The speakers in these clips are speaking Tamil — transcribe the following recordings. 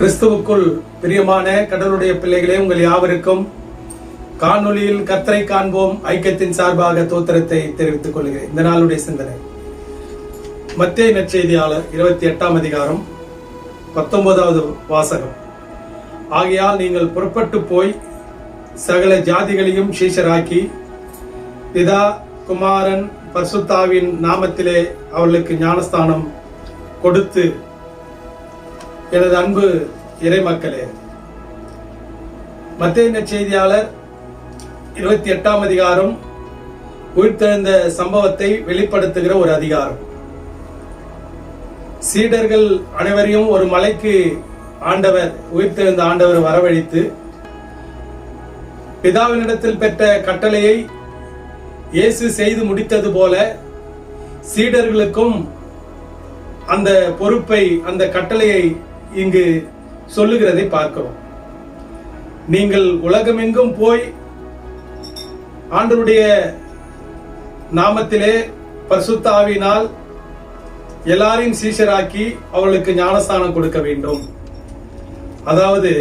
கிறிஸ்துவுக்குள் பிரியமான கடவுளுடைய பிள்ளைகளே உங்கள் யாவருக்கும் காணொலியில் கத்தரை காண்போம். ஐக்கியத்தின் சார்பாக தோத்திரத்தை தெரிவித்துக் கொள்கிறேன். இந்த நாளுடைய சிந்தனை. மத்திய நற்செய்தியாளர் இருபத்தி எட்டாம் அதிகாரம் பத்தொன்பதாவது வாசகம். ஆகையால் நீங்கள் புறப்பட்டு போய் சகல ஜாதிகளையும் சீஷராக்கி பிதா குமாரன் பர்சுத்தாவின் நாமத்திலே அவர்களுக்கு ஞானஸ்தானம் கொடுத்து எனது அன்பு இறைமக்களே மத்திய செய்தியாளர் இருபத்தி எட்டாம் அதிகாரம் உயிர்த்தெழுந்த சம்பவத்தை வெளிப்படுத்துகிற ஒரு அதிகாரம். சீடர்கள் அனைவரையும் ஒரு மலைக்கு ஆண்டவர் உயிர்த்தெழுந்த ஆண்டவர் வரவழைத்து பிதாவினிடத்தில் பெற்ற கட்டளையை இயேசு செய்து முடித்தது போல சீடர்களுக்கும் அந்த பொறுப்பை அந்த கட்டளையை இங்கு சொல்லுகிறதை பார்க்கிறோம். நீங்கள் உலகமெங்கும் போய் ஆண்டருடைய நாமத்திலே பரிசுத்தாவினால் எல்லாரையும் சீஷராக்கி அவர்களுக்கு ஞானஸ்தானம் கொடுக்க வேண்டும். அதாவது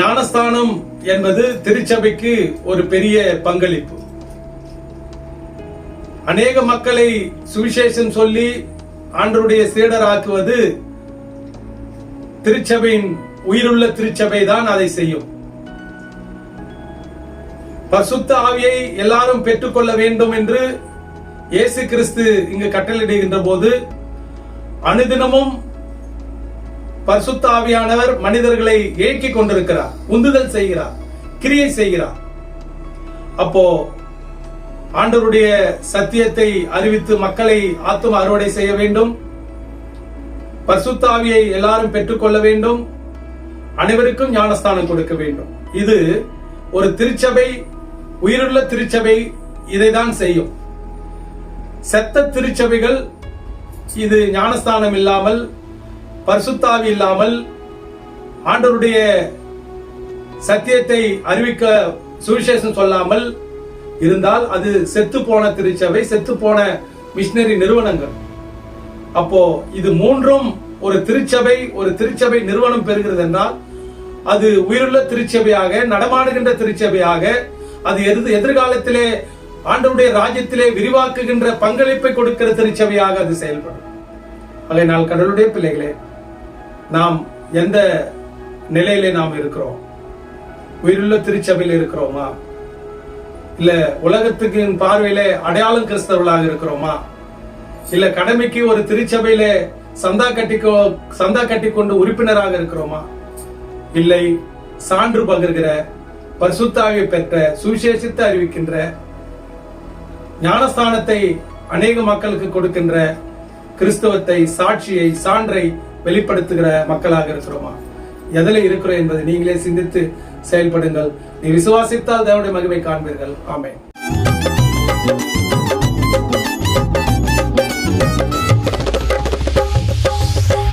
ஞானஸ்தானம் என்பது திருச்சபைக்கு ஒரு பெரிய பங்களிப்பு. அநேக மக்களை சுவிசேஷம் சொல்லி ஆண்டருடைய சீடராக்குவது திருச்சபையின் உயிருள்ள திருச்சபை தான் அதை செய்யும். பசுத்த ஆவியை எல்லாரும் பெற்றுக்கொள்ள வேண்டும் என்று இயேசு கிறிஸ்து இங்கு கட்டளையிடுகின்ற போது அனுதினமும் பரிசுத்த ஆவியானவர் மனிதர்களை ஏக்கிக் கொண்டிருக்கிறார் உந்துதல் செய்கிறார் கிரியை செய்கிறார். அப்போ ஆண்டவருடைய சத்தியத்தை அறிவித்து மக்களை ஆத்தும அறுவடை செய்ய வேண்டும். பசுத்தாவியை எல்லாரும் பெற்றுக்கொள்ள வேண்டும். அனைவருக்கும் ஞானஸ்தானம் கொடுக்க வேண்டும். இது ஒரு திருச்சபை உயிருள்ள திருச்சபை இதைதான் செய்யும். செத்த திருச்சபைகள் இது ஞானஸ்தானம் இல்லாமல் பரிசுத்தாவி இல்லாமல் ஆண்டவருடைய சத்தியத்தை அறிவிக்க சுவிசேஷம் சொல்லாமல் இருந்தால் அது செத்து போன திருச்சபை செத்து போன மிஷினரி நிறுவனங்கள். அப்போ இது மூன்றும் ஒரு திருச்சபை ஒரு திருச்சபை நிறுவனம் பெறுகிறது என்றால் அது உயிருள்ள திருச்சபையாக நடமாடுகின்ற திருச்சபையாக அது எது எதிர்காலத்திலே ஆண்டவருடைய ராஜ்யத்திலே விரிவாக்குகின்ற பங்களிப்பை கொடுக்கிற திருச்சபையாக அது செயல்படும். அதை நாள் கடவுளுடைய பிள்ளைகளே நாம் எந்த நிலையிலே நாம் இருக்கிறோம்? உயிருள்ள திருச்சபையில் இருக்கிறோமா? இல்ல உலகத்துக்கு பார்வையில அடையாளம் கிறிஸ்தவர்களாக இருக்கிறோமா? இல்ல கடமைக்கு ஒரு திருச்சபையில சந்தா கட்டிக்கோ சந்தா கட்டி கொண்டு உறுப்பினராக இருக்கிறோமா? இல்லை சான்று பகிர்கிற பரிசுத்தாவை பெற்ற சுவிசேஷத்தை அறிவிக்கின்ற ஞானஸ்தானத்தை அநேக மக்களுக்கு கொடுக்கின்ற கிறிஸ்தவத்தை சாட்சியை சான்றை வெளிப்படுத்துகிற மக்களாக இருக்கிறோமா? எதில் இருக்கிறோம் என்பதை நீங்களே சிந்தித்து செயல்படுங்கள். நீ விசுவாசித்தால் தேவனுடைய மகிமை காண்பீர்கள். ஆமென்.